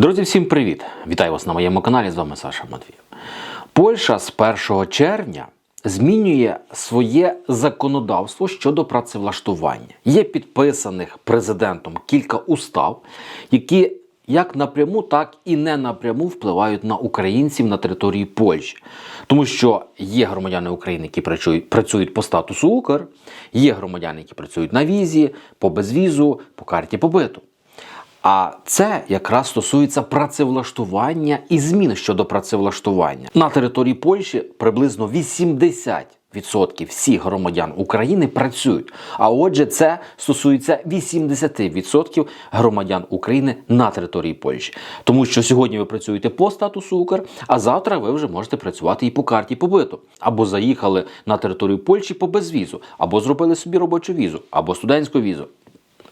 Друзі, всім привіт! Вітаю вас на моєму каналі. З вами Саша Матвієв. Польща з 1 червня змінює своє законодавство щодо працевлаштування. Є підписаних президентом кілька устав, які як напряму, так і не напряму впливають на українців на території Польщі. Тому що є громадяни України, які працюють, по статусу Укр, є громадяни, які працюють на візі, по безвізу, по карті побиту. А це якраз стосується працевлаштування і змін щодо працевлаштування. На території Польщі приблизно 80% всіх громадян України працюють. А отже, це стосується 80% громадян України на території Польщі. Тому що сьогодні ви працюєте по статусу Укр, а завтра ви вже можете працювати і по карті побиту. Або заїхали на територію Польщі по безвізу, або зробили собі робочу візу, або студентську візу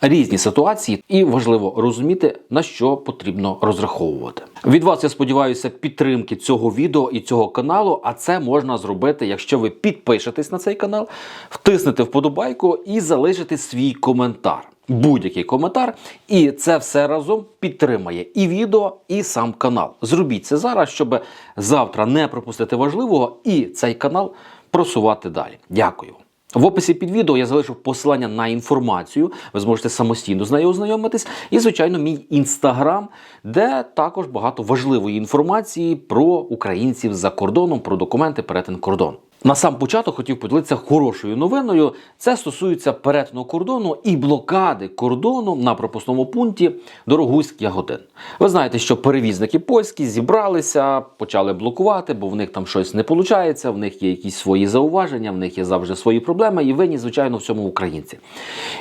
різні ситуації, і важливо розуміти, на що потрібно розраховувати. Від вас я сподіваюся підтримки цього відео і цього каналу. А це можна зробити, якщо ви підпишетесь на цей канал, втиснете вподобайку і залишите свій коментар. Будь-який коментар, і це все разом підтримає і відео, і сам канал. Зробіть це зараз, щоб завтра не пропустити важливого і цей канал просувати далі. Дякую. В описі під відео я залишив посилання на інформацію. Ви зможете самостійно з нею ознайомитись. І, звичайно, мій інстаграм, де також багато важливої інформації про українців за кордоном, про документи перетин кордону. На сам початок хотів поділитися хорошою новиною. Це стосується перетину кордону і блокади кордону на пропускному пункті Дорогуськ Ягодин. Ви знаєте, що перевізники польські зібралися, почали блокувати, бо в них там щось не виходить, в них є якісь свої зауваження, в них є завжди свої проблеми, і винні, звичайно, в цьому українці.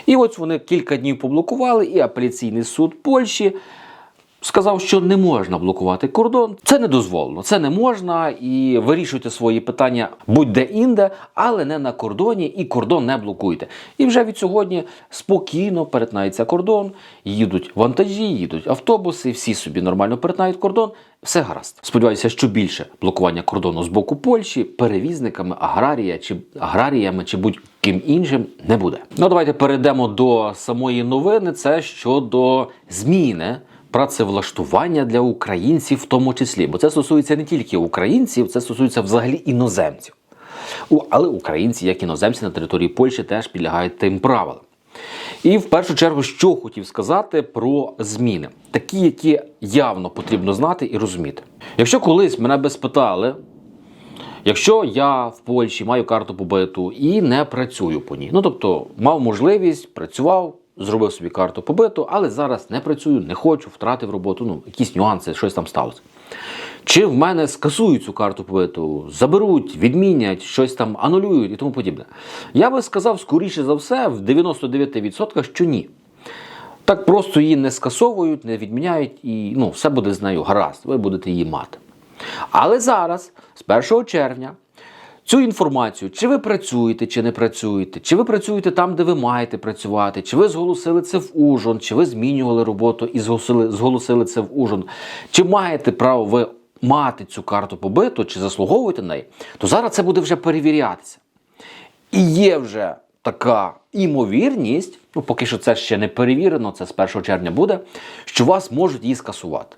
І ось вони кілька днів поблокували, і апеляційний суд Польщі сказав, що не можна блокувати кордон. Це не дозволено, це не можна. І вирішуйте свої питання будь-де інде, але не на кордоні, і кордон не блокуйте. І вже від сьогодні спокійно перетинається кордон, їдуть вантажі, їдуть автобуси, всі собі нормально перетинають кордон. Все гаразд. Сподіваюся, що більше блокування кордону з боку Польщі перевізниками, аграрія чи аграріями чи будь-ким іншим не буде. Ну давайте перейдемо до самої новини. Це щодо зміни працевлаштування для українців, в тому числі, бо це стосується не тільки українців, це стосується взагалі іноземців. Але українці, як іноземці на території Польщі, теж підлягають тим правилам. І в першу чергу, що хотів сказати про зміни, такі, які явно потрібно знати і розуміти. Якщо колись мене би спитали, Якщо я в Польщі маю карту побиту і не працюю по ній, ну тобто мав можливість, працював, зробив собі карту побиту, але зараз не працюю, не хочу, втратив роботу, ну якісь нюанси, щось там сталося. Чи в мене скасують цю карту побиту, заберуть, відмінять, щось там анулюють і тому подібне. Я би сказав, скоріше за все, в 99% що ні. Так просто її не скасовують, не відміняють, і ну, все буде з нею гаразд, ви будете її мати. Але зараз, з 1 червня, цю інформацію, чи ви працюєте, чи не працюєте, чи ви працюєте там, де ви маєте працювати, чи ви зголосили це в Ужон, чи ви змінювали роботу і зголосили, зголосили це в Ужон, чи маєте право ви мати цю карту побиту, чи заслуговуєте неї, то зараз це буде вже перевірятися. І є вже така імовірність, ну поки що це ще не перевірено, це з 1 червня буде, що вас можуть її скасувати.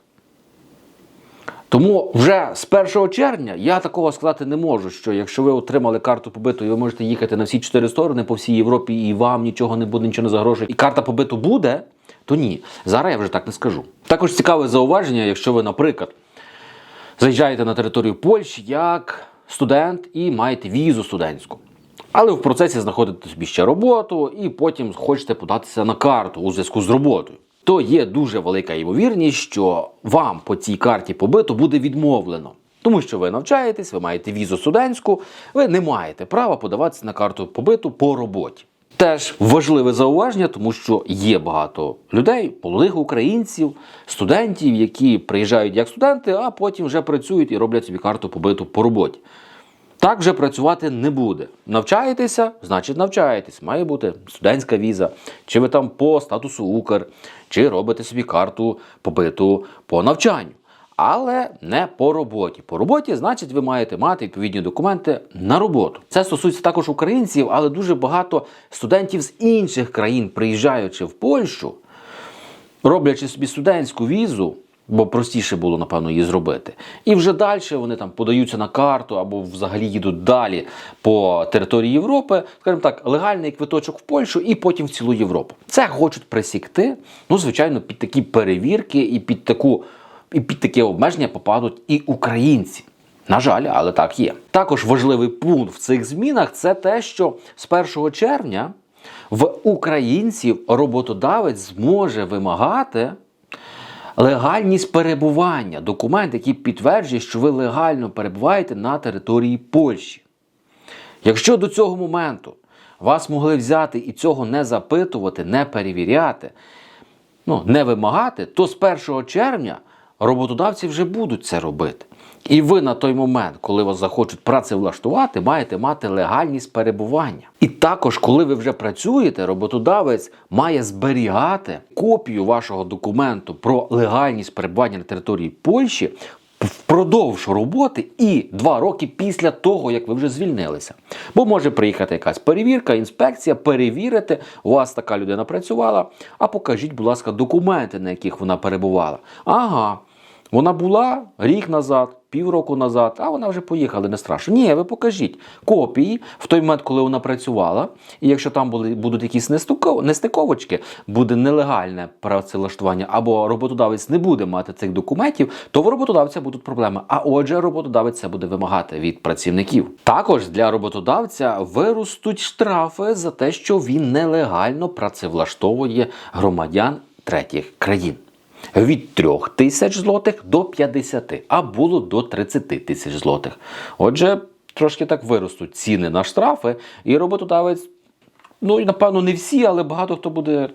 Тому вже з 1 червня я такого сказати не можу, що якщо ви отримали карту побиту, і ви можете їхати на всі чотири сторони по всій Європі, і вам нічого не буде, нічого не загрожує, і карта побиту буде, то ні. Зараз я вже так не скажу. Також цікаве зауваження, якщо ви, наприклад, заїжджаєте на територію Польщі як студент і маєте візу студентську. Але в процесі знаходите собі ще роботу і потім хочете податися на карту у зв'язку з роботою. То є дуже велика ймовірність, що вам по цій карті побиту буде відмовлено. Тому що ви навчаєтесь, ви маєте візу студентську, ви не маєте права подаватися на карту побиту по роботі. Теж важливе зауваження, тому що є багато людей, молодих українців, студентів, які приїжджають як студенти, а потім вже працюють і роблять собі карту побиту по роботі. Так вже працювати не буде. Навчаєтеся, значить навчаєтесь. Має бути студентська віза, чи ви там по статусу Укр, чи робите собі карту побиту по навчанню. Але не по роботі. По роботі, значить, ви маєте мати відповідні документи на роботу. Це стосується також українців, але дуже багато студентів з інших країн, приїжджаючи в Польщу, роблячи собі студентську візу, бо простіше було, напевно, її зробити. І вже далі вони там подаються на карту або взагалі їдуть далі по території Європи, скажімо так, легальний квиточок в Польщу і потім в цілу Європу. Це хочуть присікти, ну, звичайно, під такі перевірки і під таку. І під таке обмеження попадуть і українці. На жаль, але так є. Також важливий пункт в цих змінах це те, що з 1 червня в українців роботодавець зможе вимагати легальність перебування, документ, який підтверджує, що ви легально перебуваєте на території Польщі. Якщо до цього моменту вас могли взяти і цього не запитувати, не перевіряти, ну, не вимагати, то з 1 червня роботодавці вже будуть це робити. І ви на той момент, коли вас захочуть працевлаштувати, маєте мати легальність перебування. І також, коли ви вже працюєте, роботодавець має зберігати копію вашого документу про легальність перебування на території Польщі впродовж роботи і два роки після того, як ви вже звільнилися. Бо може приїхати якась перевірка, інспекція, перевірити, у вас така людина працювала, а покажіть, будь ласка, документи, на яких вона перебувала. Ага, вона була рік назад, півроку назад, а вона вже поїхала, не страшно. Ні, ви покажіть копії в той момент, коли вона працювала. І якщо там були, будуть якісь нестиковочки, буде нелегальне працевлаштування, або роботодавець не буде мати цих документів, то в роботодавця будуть проблеми. А отже, роботодавець це буде вимагати від працівників. Також для роботодавця виростуть штрафи за те, що він нелегально працевлаштовує громадян третіх країн від 3 тисяч злотих до 50, а було до 30 тисяч злотих. Отже, трошки так виростуть ціни на штрафи, і роботодавець, ну напевно не всі, але багато хто буде.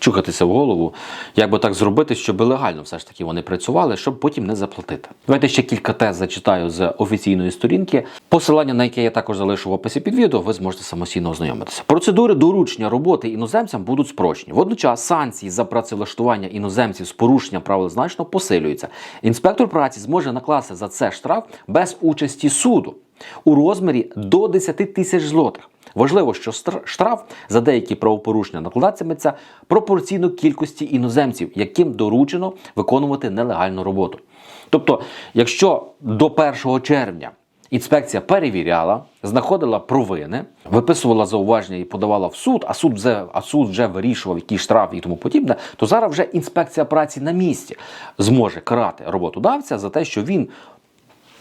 Чухатися в голову, як би так зробити, щоб легально все ж таки вони працювали, щоб потім не заплатити. Давайте ще кілька тез зачитаю з офіційної сторінки, посилання на яке я також залишу в описі під відео, ви зможете самостійно ознайомитися. Процедури доручення роботи іноземцям будуть спрощені. Водночас санкції за працевлаштування іноземців з порушенням правил значно посилюються. Інспектор праці зможе накласти за це штраф без участі суду у розмірі до 10 тисяч злотих. Важливо, що штраф за деякі правопорушення накладатиметься пропорційно кількості іноземців, яким доручено виконувати нелегальну роботу. Тобто, якщо до 1 червня інспекція перевіряла, знаходила провини, виписувала зауваження і подавала в суд, а суд вже, а суд вже вирішував, який штраф і тому подібне, то зараз вже інспекція праці на місці зможе карати роботодавця за те, що він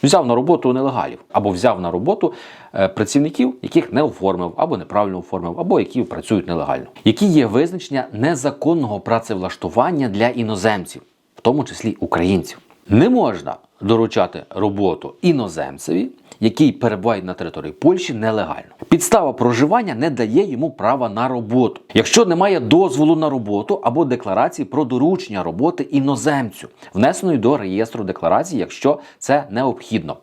взяв на роботу нелегалів або взяв на роботу е, працівників, яких не оформив, або неправильно оформив, або які працюють нелегально. Які є визначення незаконного працевлаштування для іноземців, в тому числі українців. Не можна доручати роботу іноземцеві, який перебуває на території Польщі нелегально. Підстава проживання не дає йому права на роботу, якщо немає дозволу на роботу або декларації про доручення роботи іноземцю, внесеної до реєстру декларацій, якщо це необхідно.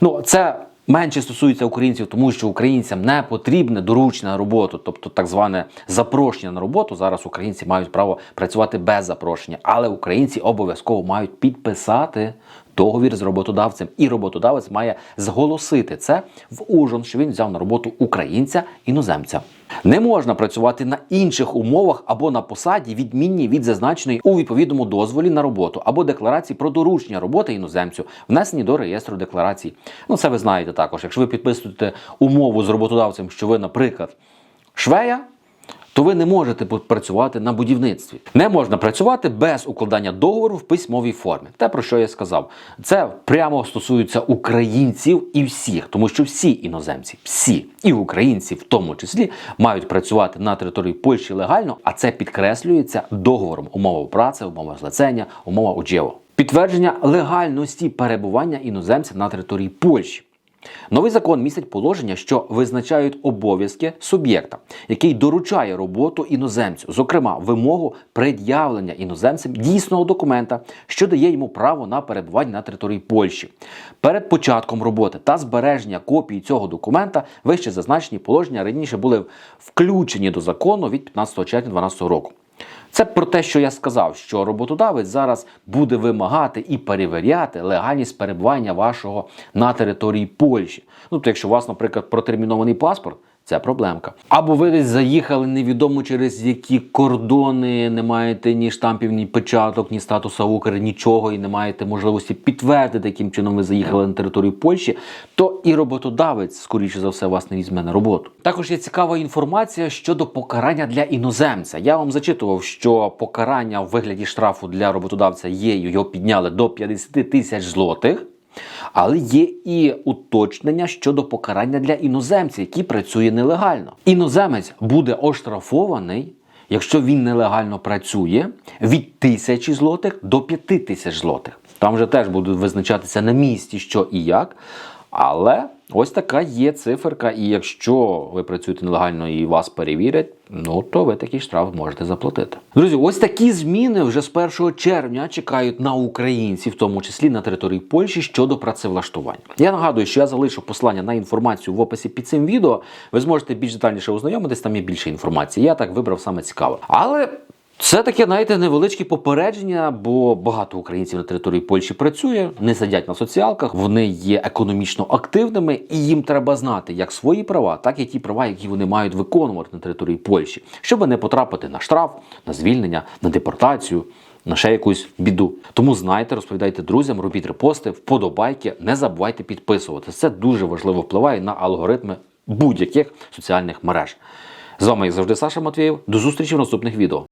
Ну, це менше стосується українців, тому що українцям не потрібне доручення на роботу, тобто так зване запрошення на роботу. Зараз українці мають право працювати без запрошення, але українці обов'язково мають підписати договір з роботодавцем, і роботодавець має зголосити це в ужин, що він взяв на роботу українця іноземця. Не можна працювати на інших умовах або на посаді, відмінній від зазначеної у відповідному дозволі на роботу або декларації про доручення роботи іноземцю, внесені до реєстру декларацій. Ну це ви знаєте також. Якщо ви підписуєте умову з роботодавцем, що ви, наприклад, швея. То ви не можете працювати на будівництві. Не можна працювати без укладання договору в письмовій формі. Те, про що я сказав, це прямо стосується українців і всіх, тому що всі іноземці, всі і українці, в тому числі, мають працювати на території Польщі легально, а це підкреслюється договором умова праці, умова злицення, умова уджєво. Підтвердження легальності перебування іноземця на території Польщі. Новий закон містить положення, що визначають обов'язки суб'єкта, який доручає роботу іноземцю, зокрема, вимогу пред'явлення іноземцем дійсного документа, що дає йому право на перебування на території Польщі. Перед початком роботи та збереження копії цього документа вище зазначені положення раніше були включені до закону від 15 червня 2012 року. Це про те, що я сказав, що роботодавець зараз буде вимагати і перевіряти легальність перебування вашого на території Польщі. Ну, тобто, якщо у вас, наприклад, протермінований паспорт, Це проблемка. Або ви десь заїхали невідомо через які кордони, не маєте ні штампів, ні печаток, ні статуса Укр, нічого, і не маєте можливості підтвердити, яким чином ви заїхали на територію Польщі, то і роботодавець, скоріше за все, вас не візьме на роботу. Також є цікава інформація щодо покарання для іноземця. Я вам зачитував, що покарання в вигляді штрафу для роботодавця є, його підняли до 50 тисяч злотих. Але є і уточнення щодо покарання для іноземця, який працює нелегально. Іноземець буде оштрафований, якщо він нелегально працює, від тисячі злотих до п'яти тисяч злотих. Там вже теж будуть визначатися на місці, що і як. Але ось така є циферка, і якщо ви працюєте нелегально і вас перевірять, ну то ви такий штраф можете заплатити. Друзі, ось такі зміни вже з 1 червня чекають на українців, в тому числі на території Польщі щодо працевлаштування. Я нагадую, що я залишу послання на інформацію в описі під цим відео. Ви зможете більш детальніше ознайомитись, там є більше інформації. Я так вибрав саме цікаве. Але це таке, знаєте, невеличке попередження, бо багато українців на території Польщі працює, не сидять на соціалках, вони є економічно активними, і їм треба знати як свої права, так і ті права, які вони мають виконувати на території Польщі, щоб не потрапити на штраф, на звільнення, на депортацію. На ще якусь біду. Тому знайте, розповідайте друзям, робіть репости, вподобайки, не забувайте підписуватися. Це дуже важливо впливає на алгоритми будь-яких соціальних мереж. З вами, як завжди, Саша Матвєєв. До зустрічі в наступних відео.